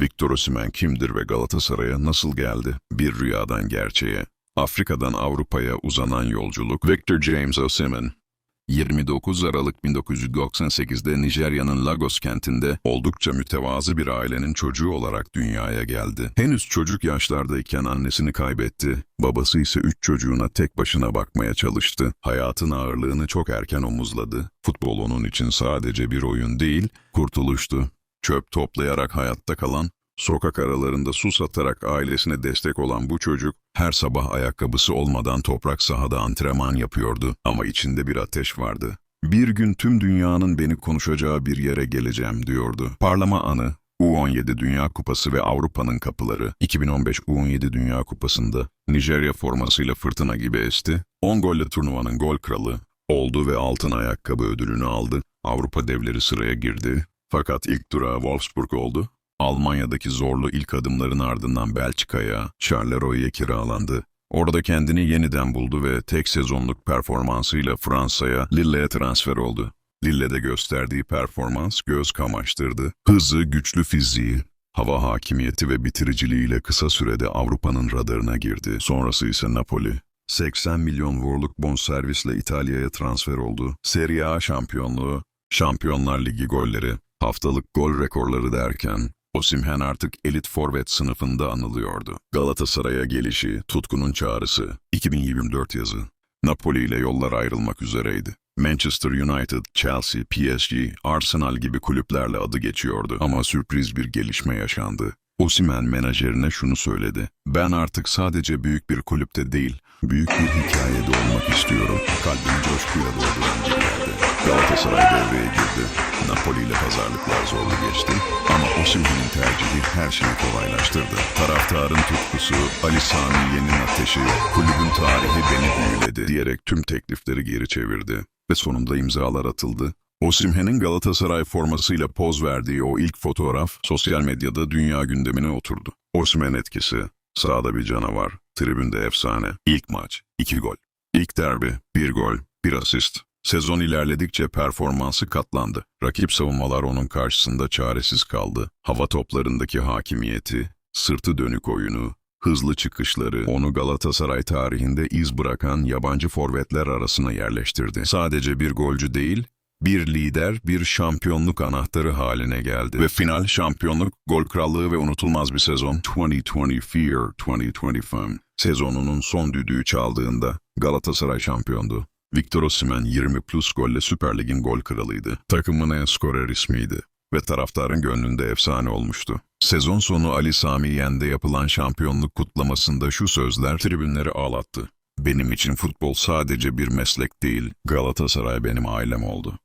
Victor Osimhen kimdir ve Galatasaray'a nasıl geldi? Bir rüyadan gerçeğe. Afrika'dan Avrupa'ya uzanan yolculuk. Victor James Osimhen 29 Aralık 1998'de Nijerya'nın Lagos kentinde oldukça mütevazı bir ailenin çocuğu olarak dünyaya geldi. Henüz çocuk yaşlardayken annesini kaybetti. Babası ise üç çocuğuna tek başına bakmaya çalıştı. Hayatın ağırlığını çok erken omuzladı. Futbol onun için sadece bir oyun değil, kurtuluştu. Çöp toplayarak hayatta kalan, sokak aralarında su satarak ailesine destek olan bu çocuk, her sabah ayakkabısı olmadan toprak sahada antrenman yapıyordu ama içinde bir ateş vardı. Bir gün tüm dünyanın beni konuşacağı bir yere geleceğim diyordu. Parlama anı, U17 Dünya Kupası ve Avrupa'nın kapıları. 2015 U17 Dünya Kupası'nda Nijerya formasıyla fırtına gibi esti. 10 golle turnuvanın gol kralı oldu ve altın ayakkabı ödülünü aldı. Avrupa devleri sıraya girdi. Fakat ilk durağı Wolfsburg oldu. Almanya'daki zorlu ilk adımların ardından Belçika'ya, Charleroi kiralandı. Orada kendini yeniden buldu ve tek sezonluk performansıyla Fransa'ya, Lille'ye transfer oldu. Lille'de gösterdiği performans göz kamaştırdı. Hızı, güçlü fiziği, hava hakimiyeti ve bitiriciliğiyle kısa sürede Avrupa'nın radarına girdi. Sonrası ise Napoli. 80 milyon euroluk bonservisle İtalya'ya transfer oldu. Serie A şampiyonluğu, Şampiyonlar Ligi golleri, haftalık gol rekorları derken Osimhen artık elit forvet sınıfında anılıyordu. Galatasaray'a gelişi, tutkunun çağrısı, 2024 yazı. Napoli ile yollar ayrılmak üzereydi. Manchester United, Chelsea, PSG, Arsenal gibi kulüplerle adı geçiyordu ama sürpriz bir gelişme yaşandı. Osimhen menajerine şunu söyledi. Ben artık sadece büyük bir kulüpte değil, büyük bir hikayede olmak istiyorum. Kalbimi coşkuyla dolduran bir yerde. Galatasaray devreye girdi. Napoli ile pazarlıklar zorlu geçti. Ama Osimhen'in tercihi her şeyi kolaylaştırdı. Taraftarın tutkusu, Ali Sami Yen'in ateşi, kulübün tarihi beni büyüledi diyerek tüm teklifleri geri çevirdi. Ve sonunda imzalar atıldı. Osimhen'in Galatasaray formasıyla poz verdiği o ilk fotoğraf sosyal medyada dünya gündemine oturdu. Osimhen etkisi, sahada bir canavar, tribünde efsane, ilk maç, iki gol. İlk derbi, bir gol, bir asist. Sezon ilerledikçe performansı katlandı. Rakip savunmalar onun karşısında çaresiz kaldı. Hava toplarındaki hakimiyeti, sırtı dönük oyunu, hızlı çıkışları onu Galatasaray tarihinde iz bırakan yabancı forvetler arasına yerleştirdi. Sadece bir golcü değil, bir lider, bir şampiyonluk anahtarı haline geldi. Ve final şampiyonluk, gol krallığı ve unutulmaz bir sezon 2024-2025 sezonunun son düdüğü çaldığında Galatasaray şampiyondu. Victor Osimhen 20 plus golle Süper Lig'in gol kralıydı. Takımın en skorer ismiydi ve taraftarın gönlünde efsane olmuştu. Sezon sonu Ali Sami Yen'de yapılan şampiyonluk kutlamasında şu sözler tribünleri ağlattı. Benim için futbol sadece bir meslek değil, Galatasaray benim ailem oldu.